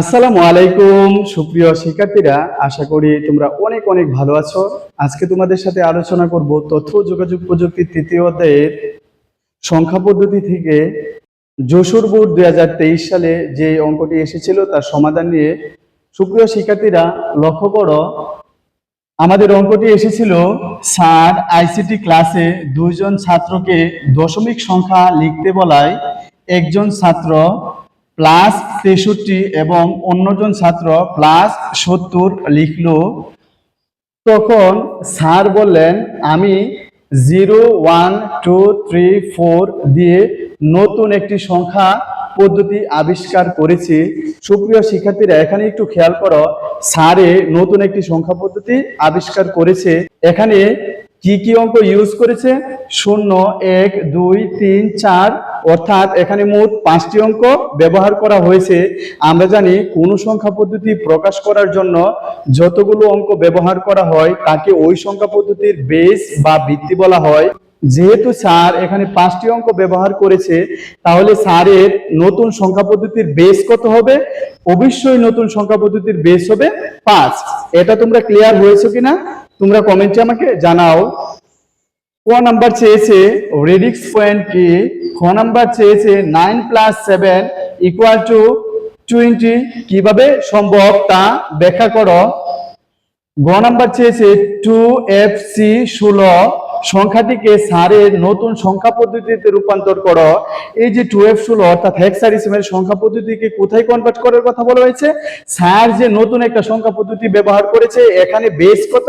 আসসালামু আলাইকুম, সুপ্রিয় শিক্ষার্থীরা, আশা করি তোমরা অনেক অনেক ভালো আছো। আজকে তোমাদের সাথে আলোচনা করব তথ্য যোগাযোগ প্রযুক্তির তৃতীয় অধ্যায়ের সংখ্যা পদ্ধতি থেকে যশোর বোর্ড দু হাজার তেইশ সালে যে অঙ্কটি এসেছিল তার সমাধান নিয়ে। সুপ্রিয় শিক্ষার্থীরা, লক্ষ্য করো, আমাদের অঙ্কটি এসেছিল, স্যার আইসিটি ক্লাসে দুইজন ছাত্রকে দশমিক সংখ্যা লিখতে বলায় একজন ছাত্র প্লাস তেষট্টি এবং অন্যজন ছাত্র প্লাস সত্তর লিখলো। তখন স্যার বললেন, আমি zero one, two, three, four দিয়ে নতুন একটি সংখ্যা পদ্ধতি আবিষ্কার করেছি। সুপ্রিয় শিক্ষার্থীরা, এখানে একটু খেয়াল করো, স্যারে নতুন একটি সংখ্যা পদ্ধতি আবিষ্কার করেছে। এখানে কি কি অঙ্ক ইউজ করেছে? শূন্য, এক, দুই, তিন, চার অর্থাৎ এখানে মোট পাঁচটি অঙ্ক ব্যবহার করা হয়েছে। আমরা জানি কোন সংখ্যা পদ্ধতি প্রকাশ করার জন্য যতগুলো অঙ্ক ব্যবহার করা হয়, তাকে ওই সংখ্যা পদ্ধতির বেস বা ভিত্তি বলা হয়। যেহেতু স্যার এখানে পাঁচটি অঙ্ক ব্যবহার করেছে, তাহলে স্যারের নতুন সংখ্যা পদ্ধতির বেস কত হবে? অবশ্যই নতুন সংখ্যা পদ্ধতির বেস হবে পাঁচ। এটা তোমরা ক্লিয়ার হয়েছে কিনা? তোমরা কমেন্টে আমাকে জানাও। ক নাম্বার চেয়েছে রেডিক্স পয়েন্ট কি? খ নাম্বার চেয়েছে nine plus seven equal to twenty কীভাবে সম্ভব তা ব্যাখ্যা করো। গ নাম্বার চেয়েছে টু এফ সি ষোলো সংখ্যাটিকে সারের নতুন সংখ্যা পদ্ধতিতে রূপান্তর করো। এই যে টু এফ ষোলো অর্থাৎ হেক্সারিসিমের সংখ্যা পদ্ধতিকে কোথায় কনভার্ট করার কথা বলা হয়েছে? স্যার যে নতুন একটা সংখ্যা পদ্ধতি ব্যবহার করেছে, এখানে বেস কত?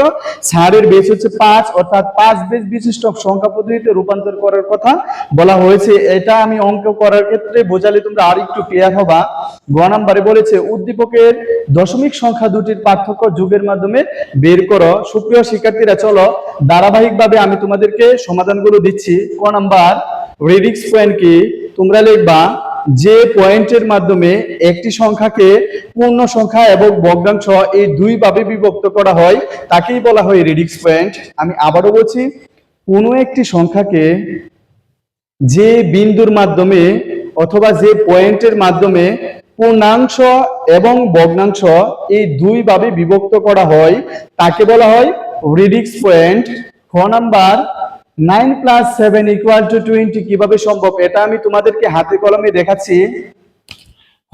স্যারের বেস হচ্ছে পাঁচ, অর্থাৎ পাঁচ বেস বিশিষ্ট সংখ্যা পদ্ধতিতে রূপান্তর করার কথা বলা হয়েছে। এটা আমি অঙ্ক করার ক্ষেত্রে বোঝালে তোমরা আর একটু ক্লিয়ার হবা। গ নাম্বারে বলেছে, উদ্দীপকের দশমিক সংখ্যা দুটির পার্থক্য যুগের মাধ্যমে বের করো। সুপ্রিয় শিক্ষার্থীরা, চলো ধারাবাহিকভাবে আমি তোমাদেরকে সমাধানগুলো দিচ্ছি। ক নাম্বার, রেডিক্স পয়েন্ট কি? তোমরা লিখবা, যে পয়েন্টের মাধ্যমে একটি সংখ্যাকে পূর্ণ সংখ্যা এবং ভগ্নাংশ এই দুই ভাবে বিভক্ত করা হয়, তাকেই বলা হয় রিডিক্স পয়েন্ট। আমি আবারও বলছি, কোনো একটি সংখ্যাকে যে বিন্দুর মাধ্যমে অথবা যে পয়েন্টের মাধ্যমে পূর্ণাংশ এবং ভগ্নাংশ এই দুই ভাবে বিভক্ত করা হয়, তাকে বলা হয় রিডিক্স পয়েন্ট। খ number nine plus seven equal to twenty কীভাবে সম্ভব? এটা আমি তোমাদেরকে হাতে কলমে দেখাচ্ছি।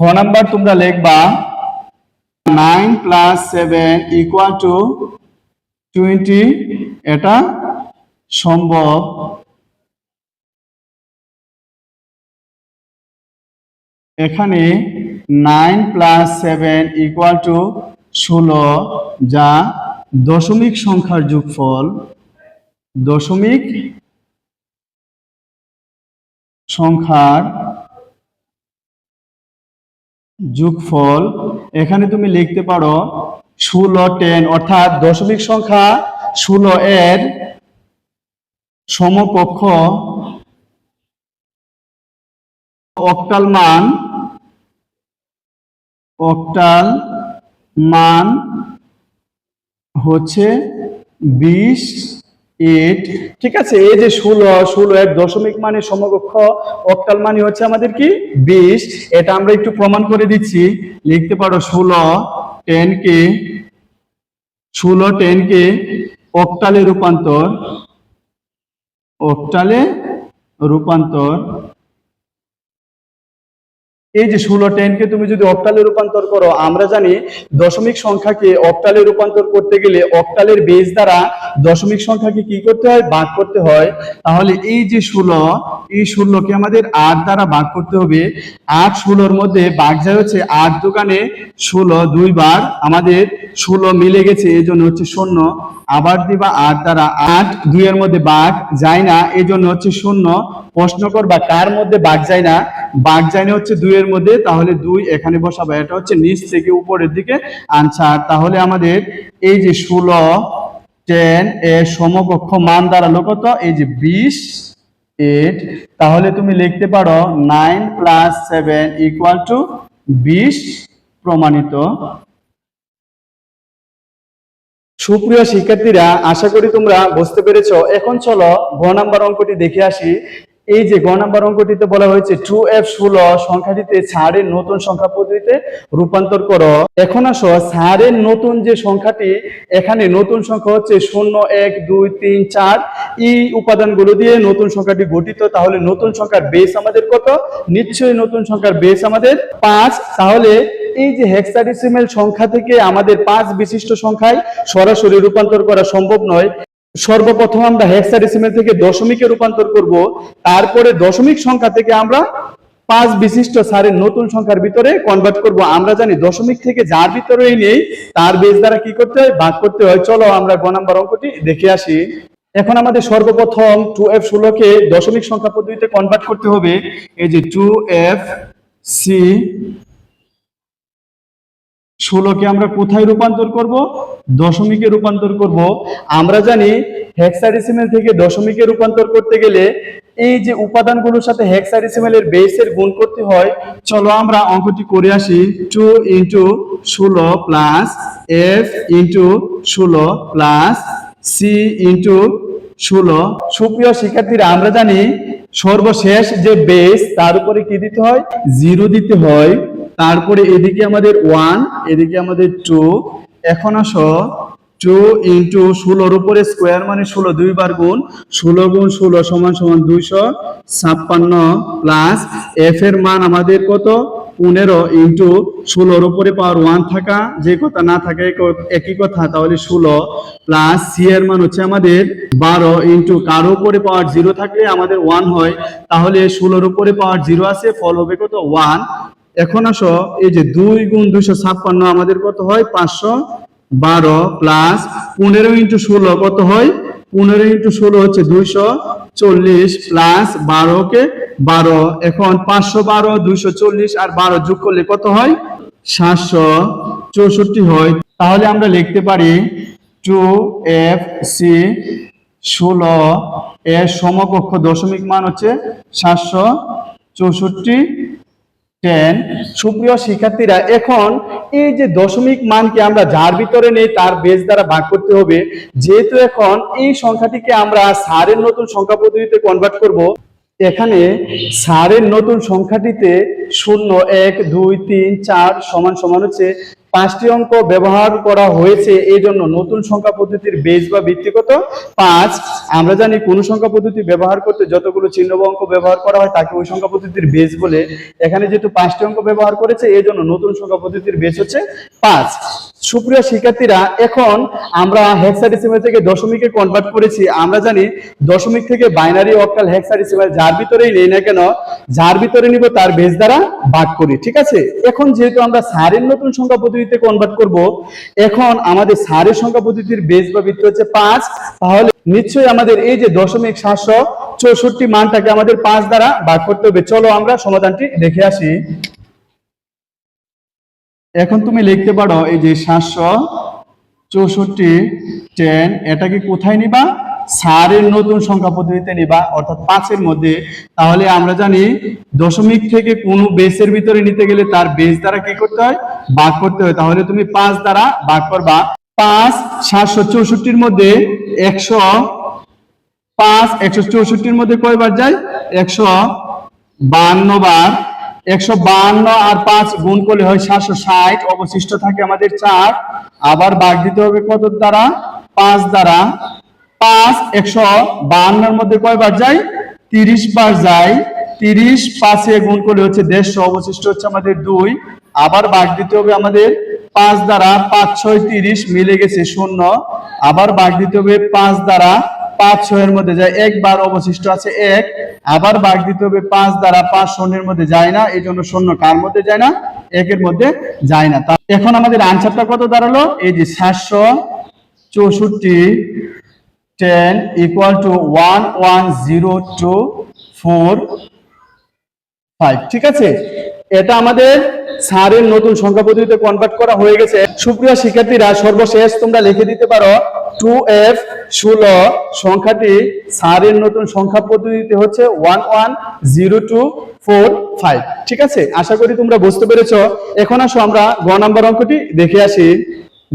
খ নাম্বার তোমরা লিখবা nine plus seven equal to twenty. এটা সম্ভব। এখানে nine plus seven equal to ষোলো যা দশমিক সংখ্যার যোগফল। দশমিক সংখ্যার যোগফল, এখানে তুমি লিখতে পারো ষোলো টেন, অর্থাৎ দশমিক সংখ্যা ষোলো এর সমকক্ষ অক্টাল মান অক্টাল মান হচ্ছে বিশ এইট ঠিক আছে, এই যে ষোলো ষোলো এক দশমিক মানে সমকক্ষ অক্টাল মানে হচ্ছে আমাদের কি? বিশ। এটা আমরা একটু প্রমাণ করে দিচ্ছি। লিখতে পারো ষোলো টেন কে ষোলো টেন কে অক্টালে রূপান্তর অক্টালে রূপান্তর। এই যে ষোলো টেনকে তুমি যদি অক্টালে রূপান্তর করো, আমরা জানি দশমিক সংখ্যাকে অক্টালে রূপান্তর করতে গেলে অক্টালের বেজ দ্বারা দশমিক সংখ্যাকে কি করতে হয়? ভাগ করতে হয়। তাহলে এই যে ষোলো, এই ষোলোকে আমাদের আট দ্বারা ভাগ করতে হবে। আট ষোলোর মধ্যে ভাগ যায় হচ্ছে আট দোকানে ষোলো, দুইবার আমাদের ষোলো মিলে গেছে এই জন্য হচ্ছে শূন্য। আবার দিবা আট দ্বারা আট, দুইয়ের মধ্যে বাঘ যায় না এই জন্য হচ্ছে শূন্য। প্রশ্ন করবা কার মধ্যে বাঘ যায় না? বাঘ যায় না হচ্ছে দুইয়ের মধ্যে, তাহলে দুই এখানে বসাবা। এটা হচ্ছে নিচ থেকে উপরের দিকে আনসার তাহলে আমাদের এই যে ষোলো টেন এর সমকক্ষ মান দাঁড়াল কত এই যে বিশ এইট তাহলে তুমি লিখতে পারো nine plus seven equal to বিশ প্রমাণিত। সুপ্রিয় শিক্ষার্থীরা আশা করি তোমরা বুঝতে পেরেছ। এখন চলো ভ নাম্বার অঙ্কটি দেখে আসি। এই যে গ নাম্বার অঙ্কটিতে বলা হয়েছে টু এফ ষোলো সংখ্যাটিতে ছাড়ের নতুন সংখ্যা পদ্ধতিতে রূপান্তর করো। এখন আসো, ছাড়ের নতুন যে সংখ্যাটি, এখানে নতুন সংখ্যা হচ্ছে শূন্য, এক, দুই, তিন, চার। এই উপাদানগুলো দিয়ে নতুন সংখ্যাটি গঠিত, তাহলে নতুন সংখ্যার বেস আমাদের কত? নিশ্চয়ই নতুন সংখ্যার বেস আমাদের পাঁচ। তাহলে এই যে হেক্সাডেসিমেল সংখ্যা থেকে আমাদের পাঁচ বিশিষ্ট সংখ্যায় সরাসরি রূপান্তর করা সম্ভব নয়। সর্বপ্রথম আমরা হেক্সাডেসিমেল থেকে দশমিকে রূপান্তর করব। তারপরে দশমিক সংখ্যা থেকে আমরা পাঁচ বিশিষ্ট সারের নতুন সংখ্যার ভিতরে কনভার্ট করব। আমরা জানি দশমিক থেকে যার ভিতরেই নেই, তার বেস দ্বারা কি করতে হয়? ভাগ করতে হয়। চলো আমরা গ নাম্বার অঙ্কটি দেখে আসি। এখন আমাদের সর্বপ্রথম টু এফ ষোলোকে দশমিক সংখ্যা পদ্ধতিতে কনভার্ট করতে হবে। এই যে টু এফ সি ষোলোকে আমরা কোথায় রূপান্তর করব? দশমিকে রূপান্তর করব। আমরা জানি হেক্সাডেসিমেল থেকে দশমিকে রূপান্তর করতে গেলে এই যে উপাদানগুলোর সাথে হেক্সাডেসিমেলের বেসের গুণ করতে হয়, চলো আমরা অঙ্কটি করে আসি। টু ইন্টু ষোলো প্লাস এফ ইন্টু ষোলো প্লাস সি ইন্টু ষোলো। সুপ্রিয় শিক্ষার্থীরা, আমরা জানি সর্বশেষ যে বেস তার উপরে কি দিতে হয়? জিরো দিতে হয়। তারপরে এদিকে আমাদের ওয়ান এদিকে আমাদের টু এখন আসো টু ইন্টু ষোলোর উপরে স্কোয়ার মানে ষোলো দুইবার গুণ ষোলো গুণ ষোলো সমান সমান দুইশো ছাপ্পান্ন প্লাস এফ এর মান আমাদের কত? পনেরো ইন্টু ষোলোর উপরে পাওয়ার ওয়ান থাকা, যে কথা না থাকে এক- একই কথা, তাহলে ষোলো প্লাস সি এর মান হচ্ছে আমাদের বারো ইন্টু কারও উপরে পাওয়ার জিরো থাকলে আমাদের ওয়ান হয়, তাহলে ষোলোর উপরে পাওয়ার জিরো আছে, ফল হবে কত? ওয়ান এখন আসো, এই যে দুই গুণ দুইশো ছাপ্পান্ন আমাদের কত হয়? পাঁচশো বারো প্লাস পনেরো ইন্টু ষোলো কত হয়? পনেরো ইন্টু ষোলো হচ্ছে দুইশো চল্লিশ প্লাস বারোকে বারো। এখন পাঁচশো বারো, দুইশো চল্লিশ আর বারো যোগ করলে কত হয়? সাতশো চৌষট্টি হয়। তাহলে আমরা লিখতে পারি টু এফ সি ষোলো এর সমকক্ষ দশমিক মান হচ্ছে সাতশো চৌষট্টি টেন সুপ্রিয় শিক্ষার্থীরা, এখন এই যে দশমিক মানকে আমরা যার ভিতরে নেই, তার বেজ দ্বারা ভাগ করতে হবে। যেহেতু এখন এই সংখ্যাটিকে আমরা সারের নতুন সংখ্যা পদ্ধতিতে কনভার্ট করব, এখানে সারের নতুন সংখ্যাটিতে শূন্য, এক, দুই, তিন, চার সমান সমান হচ্ছে পাঁচটি অঙ্ক ব্যবহার করা হয়েছে, এই জন্য নতুন সংখ্যা পদ্ধতির বেস বা ভিত্তিগত পাঁচ। আমরা জানি কোন সংখ্যা পদ্ধতি ব্যবহার করতে যতগুলো চিহ্ন অঙ্ক ব্যবহার করা হয়, তাকে ওই সংখ্যা পদ্ধতির বেস বলে। এখানে যেহেতু পাঁচটি অঙ্ক ব্যবহার করেছে, এই জন্য নতুন সংখ্যা পদ্ধতির বেশ হচ্ছে পাঁচ। সুপ্রিয় শিক্ষার্থীরা, এখন আমরা হেক্সাডেসিমাল থেকে দশমিকে কনভার্ট করেছি। আমরা জানি দশমিক থেকে বাইনারি অক্টাল হেক্সাডেসিমাল যার ভিতরেই নেই না কেন, যার ভিতরে নিব তার বেস দ্বারা ভাগ করি, ঠিক আছে? এখন যেহেতু আমরা সারের নতুন সংখ্যা পদ্ধতিতে কনভার্ট করব, এখন আমাদের সারের সংখ্যা পদ্ধতির বেস বা ভিত্তি হচ্ছে পাঁচ, তাহলে নিশ্চয়ই আমাদের এই যে দশমিক সাতশো চৌষট্টি মানটাকে আমাদের পাঁচ দ্বারা ভাগ করতে হবে। চলো আমরা সমাধানটি দেখে আসি। এখন তুমি লিখতে পারো, এই যে সাতশো চৌষট্টি টেন এটাকে কোথায় নিবা? সারের নতুন সংখ্যা পদ্ধতিতে নিবা, অর্থাৎ পাঁচের মধ্যে। তাহলে আমরা জানি, দশমিক থেকে কোনো বেসের ভিতরে নিতে গেলে তার বেস দ্বারা কি করতে হয়? ভাগ করতে হয়। তাহলে তুমি পাঁচ দ্বারা ভাগ করবা। পাঁচ, সাতশো চৌষট্টির মধ্যে একশো পাঁচ, একশো চৌষট্টির মধ্যে কয়বার যায়? একশো বান্ন বার। একশো বান্ন আর পাঁচ গুণ করলে হয় সাতশো ষাট। অবশিষ্ট থাকে আমাদের চার। আবার ভাগ দিতে হবে কত দ্বারা? পাঁচ দ্বারা। পাঁচ একশো বাহান্নর মধ্যে কয়বার যায়? তিরিশ বার যায়। তিরিশ পাঁচে গুণ করলে হচ্ছে দেড়শো। অবশিষ্ট হচ্ছে আমাদের দুই। আবার ভাগ দিতে হবে আমাদের পাঁচ দ্বারা। পাঁচ, ছয়, তিরিশ মিলে গেছে শূন্য। আবার ভাগ দিতে হবে পাঁচ দ্বারা। পাঁচ ছয়ের মধ্যে যায়, একবার অবশিষ্ট আছে এক, আবার ভাগ দিতে হবে পাঁচ দ্বারা পাঁচ শূন্যের মধ্যে যায় না, এই জন্য শূন্য কার মধ্যে যায় না? একের মধ্যে যায় না। এখন আমাদের আনসারটা কত দাঁড়াল? এই যে সাতশো চৌষট্টি ten equal to one one zero two four five ঠিক আছে? এটা আমাদের সারের নতুন সংখ্যা পদ্ধতিতে কনভার্ট করা হয়ে গেছে। সুপ্রিয় শিক্ষার্থীরা, সর্বশেষ তোমরা লিখে দিতে পারো টু এফ ষোলো সংখ্যাটি সারের নতুন সংখ্যা পদ্ধতিতে হচ্ছে one one zero two four five ঠিক আছে? আশা করি তোমরা বুঝতে পেরেছ। এখন আসো আমরা গ নাম্বার অঙ্কটি দেখে আসি।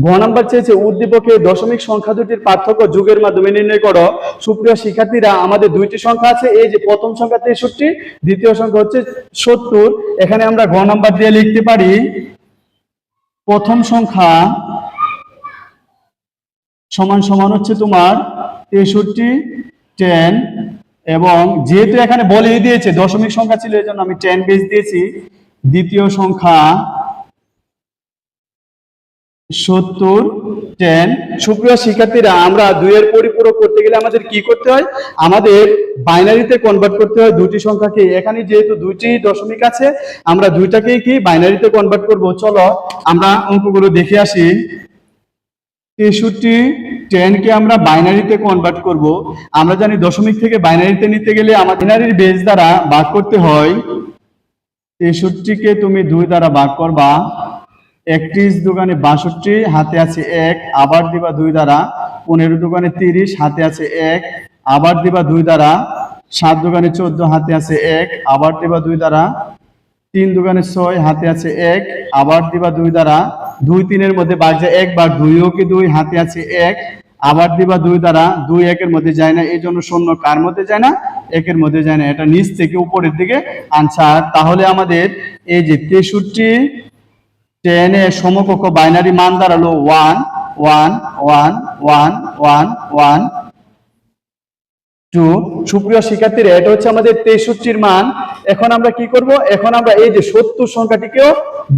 ঘ নাম্বার চেয়েছে উদ্দীপকে দশমিক সংখ্যা দুটির পার্থক্য যুগের মাধ্যমে নির্ণয় করো। সুপ্রিয় শিক্ষার্থীরা, আমাদের দুইটি সংখ্যা আছে, এই যে প্রথম সংখ্যা তেষট্টি, দ্বিতীয় সংখ্যা হচ্ছে সত্তর। এখানে আমরা ঘ নাম্বার দিয়ে লিখতে পারি, প্রথম সংখ্যা সমান সমান হচ্ছে তোমার তেষট্টি টেন এবং যেহেতু এখানে বলেই দিয়েছে দশমিক সংখ্যা ছিল এই জন্য আমি টেন বেস দিয়েছি। দ্বিতীয় সংখ্যা সত্তর টেন সুপ্রিয় শিক্ষার্থীরা, আমরা দুইয়ের পরিপূরক করতে গেলে আমাদের কি করতে হয়? আমাদের বাইনারিতে কনভার্ট করতে হয় দুটি সংখ্যাকে। এখানে যেহেতু দুইটি দশমিক আছে, আমরা দুইটাকেই কি বাইনারিতে কনভার্ট করব? চলো আমরা অঙ্কগুলো দেখে আসি। তেষট্টি টেনকে আমরা বাইনারিতে কনভার্ট করব। আমরা জানি দশমিক থেকে বাইনারিতে নিতে গেলে আমার বাইনারির বেস দ্বারা ভাগ করতে হয়। তেষট্টিকে তুমি দুই দ্বারা ভাগ করবা। একত্রিশ দোকানে বাষট্টি, হাতে আছে এক, আবার দিবা দুই দ্বারা। পনেরো দোকানে তিরিশ, হাতে আছে এক, আবার দিবা দুই দ্বারা। সাত দোকানে চোদ্দ, হাতে আছে এক, আবার দিবা দুই দ্বারা। তিন দোকানে ছয়, হাতে আছে এক, আবার দিবা দুই দ্বারা। দুই তিনের মধ্যে বাদ যায় এক বার দুইও কি দুই, হাতে আছে এক, আবার দিবা দুই দ্বারা। দুই একের মধ্যে যায় না, এই জন্য শূন্য কার মধ্যে যায় না? একের মধ্যে যায় না, এটা নিচ থেকে উপরের দিকে আনসার। তাহলে আমাদের এই যে তেষট্টি টেন এর সমকক্ষ বাইনারি মান দাঁড়াল one one one one one one two সুপ্রিয় শিক্ষার্থীরা, এটা হচ্ছে আমাদের তেষট্টির মান। এখন আমরা কি করব? এখন আমরা এই যে সত্তর সংখ্যাটিকেও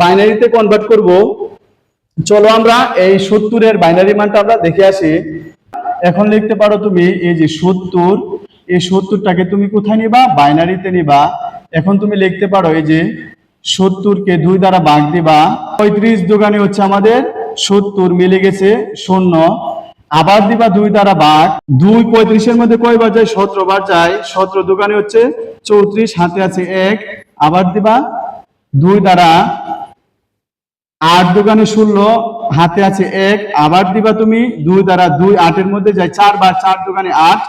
বাইনারিতে কনভার্ট করব। চলো আমরা এই সত্তরের বাইনারি মানটা আমরা দেখে আসি। এখন লিখতে পারো তুমি, এই যে সত্তর, এই সত্তরটাকে তুমি কোথায় নিবা? বাইনারিতে নিবা। এখন তুমি লিখতে পারো এই যে সত্তরকে দুই দ্বারা ভাগ দিবা। পঁয়ত্রিশ দোকানে হচ্ছে আমাদের সত্তর, মিলে গেছে শূন্য। আবার দিবা দুই দ্বারা ভাগ দুই পঁয়ত্রিশের মধ্যে কয়বার যায়? সতেরো বার যায়। সতেরো দোকানে হচ্ছে চৌত্রিশ, হাতে আছে এক। আবার দিবা দুই দ্বারা আট দোকানে ষোলো, হাতে আছে এক। আবার দিবা তুমি দুই দ্বারা দুই, আটের মধ্যে যায় চার বার, চার দোকানে আট,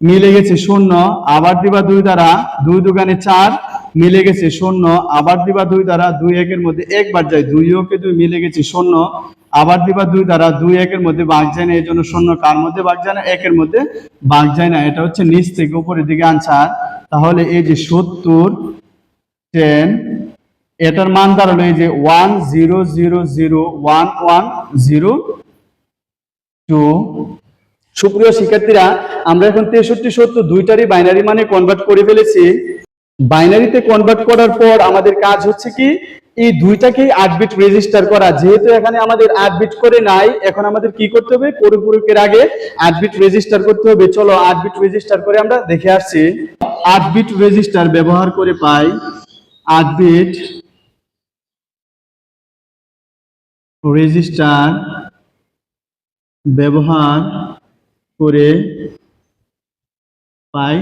মিলে গেছে শূন্য। আবার দিবা দুই দ্বারা দুই দোকানে চার মিলে গেছে শূন্য, আবার দিবা দুই দ্বারা দুই একের মধ্যে একবার যায়, দুই ওকে দুই মিলে গেছে শূন্য, আবার দিবা দুই দ্বারা দুই একের মধ্যে বাঘ যায় না এই জন্য শূন্য কার মধ্যে বাঘ যায় না, একের মধ্যে বাঘ যায় না, এটা হচ্ছে নিচ থেকে উপরের দিকে আনসার। তাহলে এই যে সত্তর টেন এটার মান দাঁড়াল এই যে one zero zero zero one one zero two সুপ্রিয় শিক্ষার্থীরা, আমরা এখন তেষট্টি সত্তর দুইটারই বাইনারি মানে কনভার্ট করে ফেলেছি। বাইনারিতে কনভার্ট করার পর আমাদের কাজ হচ্ছে কি, এই দুইটাকেই আট বিট রেজিস্টার করা। যেহেতু এখানে আমাদের আট বিট করে নাই, এখন আমাদের কি করতে হবে? পরিপূরকের আগে আট বিট রেজিস্টার করতে হবে। চলো আট বিট রেজিস্টার করে আমরা দেখে আসছি। আট বিট রেজিস্টার ব্যবহার করে পাই আট বিট রেজিস্টার ব্যবহার করে পাই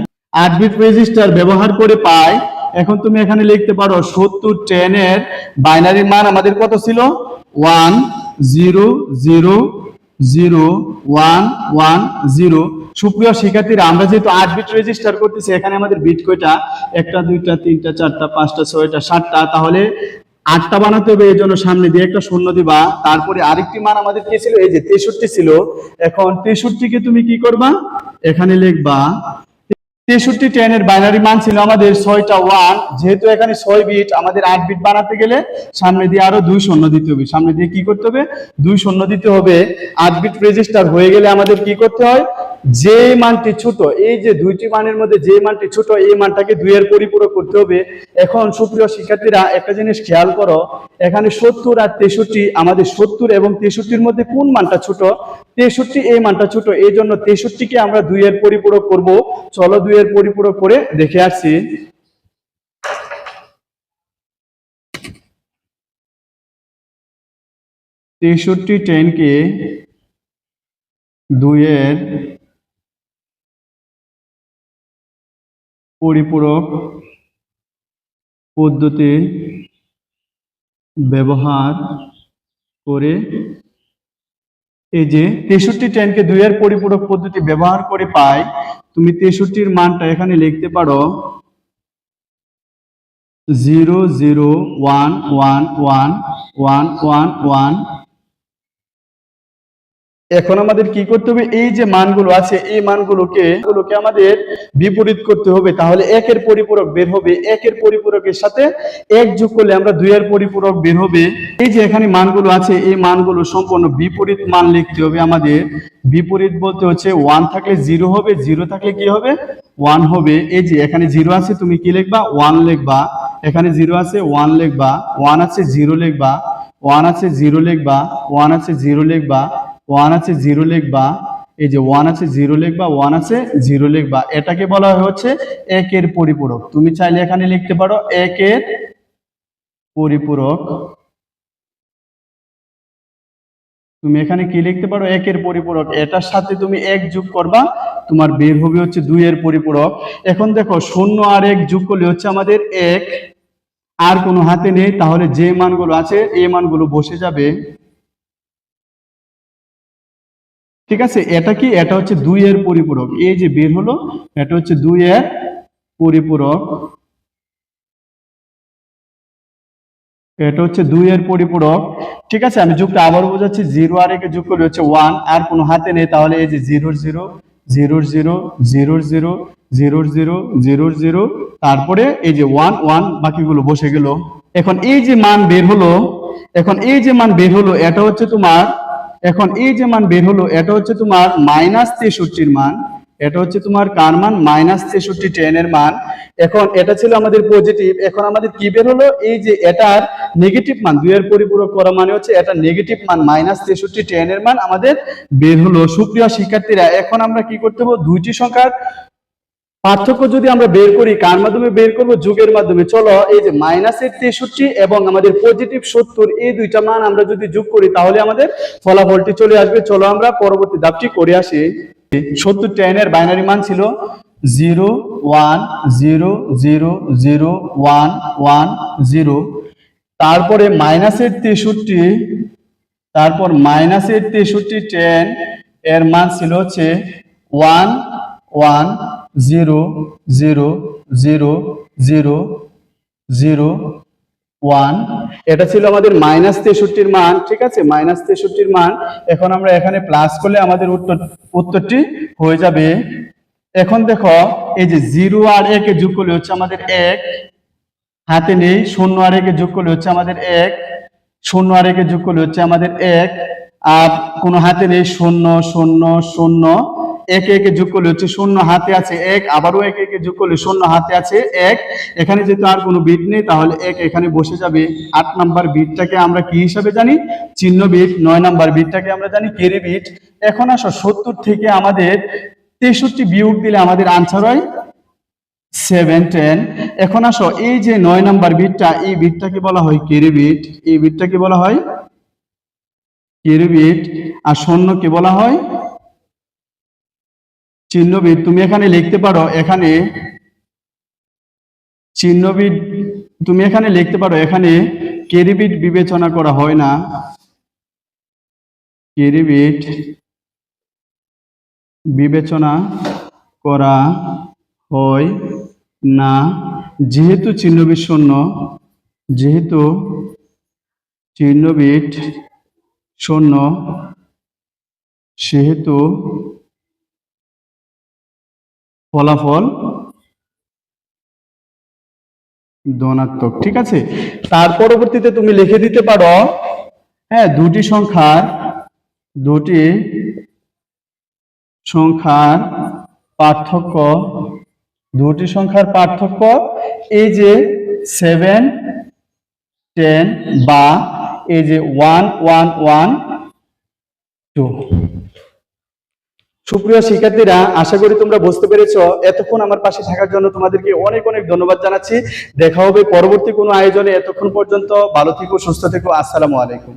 আট বিট রেজিস্টার ব্যবহার করে পাই। এখন তুমি এখানে লিখতে পারো সত্তর টেন এর বাইনারি মান আমাদের কত ছিল? One zero zero zero one one zero সুপ্রিয় শিক্ষার্থীরা, আমরা যেহেতু আট বিট রেজিস্টার করতেছি, এখানে আমাদের বিট কয়টা? একটা, দুইটা, তিনটা, চারটা, পাঁচটা, ছয়টা, সাতটা। তাহলে আটটা বানাতে হবে এই জন্য সামনে দিয়ে একটা শূন্য দিবা। তারপরে আরেকটি মান আমাদের কি ছিল? এই যে তেষট্টি ছিল। এখন তেষট্টিকে তুমি কি করবা? এখানে লিখবা তেষট্টি টেন এর বাইনারি মান ছিল আমাদের ছয়টা ওয়ান যেহেতু এখানে ছয় বিট আমাদের আট বিট বানাতে গেলে সামনে দিয়ে আরও দুই শূন্য দিতে হবে। সামনে দিয়ে কি করতে হবে? দুই শূন্য দিতে হবে। আট বিট রেজিস্টার হয়ে গেলে আমাদের কি করতে হয়? যে মানটি ছোট, এই যে দুইটি মানের মধ্যে যে মানটি ছোট, এই মানটাকে দুইয়ের পরিপূরক করতে হবে। এখন সুপ্রিয় শিক্ষার্থীরা, একটা জিনিস খেয়াল করো, এখানে সত্তর আর তেষট্টি, আমাদের সত্তর এবং তেষট্টির মধ্যে কোন মানটা ছোট? তেষট্টি এই মানটা ছোট, এই জন্য তেষট্টিকে আমরা দুইয়ের পরিপূরক করব। চলো দুইয়ের পরিপূরক করে দেখে আসছি তেষট্টি টেনকে দুইয়ের পরিপূরক পদ্ধতি ব্যবহার করে এই যে তেষট্টি টেনকে দুইয়ের পরিপূরক পদ্ধতি ব্যবহার করে পাই, তুমি তেষট্টির মানটা এখানে লিখতে পারো। Zero zero one one one one one one এখন আমাদের কি করতে হবে? এই যে মানগুলো আছে, এই মানগুলোকে গুলোকে আমাদের বিপরীত করতে হবে। তাহলে একের পরিপূরক বের হবে। একের পরিপূরকের সাথে এক যোগ করলে আমরা দুইয়ের পরিপূরক বের হবে। এই যে এখানে মানগুলো আছে, এই মানগুলো সম্পূর্ণ বিপরীত মান লিখতে হবে আমাদের। বিপরীত বলতে হচ্ছে ওয়ান থাকলে জিরো হবে জিরো থাকলে কি হবে? ওয়ান হবে। এই যে এখানে জিরো আছে, তুমি কি লিখবা? ওয়ান লিখবা। এখানে জিরো আছে ওয়ান লিখবা। ওয়ান আছে জিরো লিখবা। ওয়ান আছে জিরো লিখবা। ওয়ান আছে জিরো লিখবা। ওয়ান আছে জিরো লিখবা এই যে ওয়ান আছে জিরো লিখবা ওয়ান আছে জিরো লিখবা এটাকে বলা হচ্ছে একের পরিপূরক। তুমি চাইলে এখানে লিখতে পারো একের পরিপূরক। তুমি এখানে কি লিখতে পারো? একের পরিপূরক। এটার সাথে তুমি এক যোগ করবা, তোমার বের হবে হচ্ছে দুই এর পরিপূরক। এখন দেখো, শূন্য আর এক যোগ করলে হচ্ছে আমাদের এক। আর কোনো হাতে নেই, তাহলে যে মানগুলো আছে এই মানগুলো বসে যাবে। ঠিক আছে? এটা কি? এটা হচ্ছে দুই এর পরিপূরক। এই যে বের হলো, এটা হচ্ছে দুই এর পরিপূরক। এটা হচ্ছে দুই এর পরিপূরক। ঠিক আছে? আমি যুক্ত আবার বোঝাচ্ছি। জিরো আর একে যুক্ত করলে হচ্ছে ওয়ান। আর কোনো হাতে নেই, তাহলে এই যে zero zero zero zero zero zero zero zero zero zero. তারপরে এই যে ওয়ান ওয়ান বাকিগুলো বসে গেল। এখন এই যে মান বের হলো, এখন এই যে মান বের হলো, এটা হচ্ছে তোমার এখন এই যে মান বের হলো, এটা হচ্ছে তোমার মাইনাস তেষট্টির মান, এটা হচ্ছে তোমার কার মান? মাইনাস তেষট্টি টেন এর মান। এখন এটা ছিল আমাদের পজিটিভ এখন আমাদের কি বের হলো? এই যে এটার নেগেটিভ মান, দুইয়ের পরিপূরক করা মানে হচ্ছে এটা নেগেটিভ মান মাইনাস তেষট্টি টেন এর মান আমাদের বের হলো। সুপ্রিয় শিক্ষার্থীরা, এখন আমরা কি করতে হবে? দুইটি সংখ্যার পার্থক্য যদি আমরা বের করি, কার মাধ্যমে বের করব? যুগের মাধ্যমে। চলো, এই যে মাইনাসের তেষট্টি এবং আমাদের পজিটিভ সত্তর, এই দুইটা মান আমরা যদি যোগ করি, তাহলে আমাদের ফলাফলটি চলে আসবে। চলো আমরা পরবর্তী ধাপটি করে আসি। সত্তর টেন এর বাইনারি মান ছিল zero one zero zero zero one one zero তারপরে মাইনাসের তেষট্টি, তারপর মাইনাসের তেষট্টি টেন এর মান ছিল হচ্ছে one one zero zero zero zero zero one এটা ছিল আমাদের মাইনাস তেষট্টির মান, ঠিক আছে? মাইনাস তেষট্টির মান। এখন আমরা এখানে প্লাস করলে আমাদের উত্তর, উত্তরটি হয়ে যাবে। এখন দেখো, এই যে জিরো আর একে যোগ করলে হচ্ছে আমাদের এক। হাতে নেই, শূন্য আর একে যোগ করলে হচ্ছে আমাদের এক। শূন্য আর একে যোগ করলে হচ্ছে আমাদের এক। আর কোনো হাতে নেই, শূন্য শূন্য শূন্য। একে একে যোগ করলে হচ্ছে শূন্য হাতে আছে এক, আবারও একে একে যোগ করলে শূন্য হাতে আছে এক। এখানে যেহেতু আর কোনো বিট নেই, তাহলে এক এখানে বসে যাবে। আট নাম্বার বিটটাকে আমরা কি হিসাবে জানি? চিহ্ন বিট, নয় নাম্বার বিটটাকে আমরা জানি কেরি বিট। এখন আসো, সত্তর থেকে আমাদের তেষট্টি বিয়োগ দিলে আমাদের আনসার হয় সেভেন টেন এখন আসো, এই যে নয় নাম্বার বিটটা, এই বিটটাকে বলা হয় কেরি বিট। এই বিটটাকে বলা হয় কেরি বিট। আর শূন্যকে বলা হয় চিহ্নবিদ তুমি এখানে লিখতে পারো, এখানে চিহ্নবিদ তুমি এখানে লিখতে পারো, এখানে কেরিবিট বিবেচনা করা হয় না। কেরিবিট বিবেচনা করা হয় না। যেহেতু চিহ্নবিদ শূন্য, যেহেতু চিহ্নবিদ শূন্য, সেহেতু ফলাফল ধনাত্মক, ঠিক আছে? তার পরবর্তীতে তুমি লিখে দিতে পারো হ্যাঁ দুটি সংখ্যার দুটি সংখ্যার পার্থক্য, দুটি সংখ্যার পার্থক্য, এই যে সেভেন টেন বা এই যে ওয়ান ওয়ান ওয়ান টু সুপ্রিয় শিক্ষার্থীরা, আশা করি তোমরা বুঝতে পেরেছ, এতক্ষণ আমার পাশে থাকার জন্য তোমাদেরকে অনেক অনেক ধন্যবাদ জানাচ্ছি। দেখা হবে পরবর্তী কোনো আয়োজনে। এতক্ষণ পর্যন্ত ভালো থেকো, সুস্থ থেকো। আসসালামু আলাইকুম।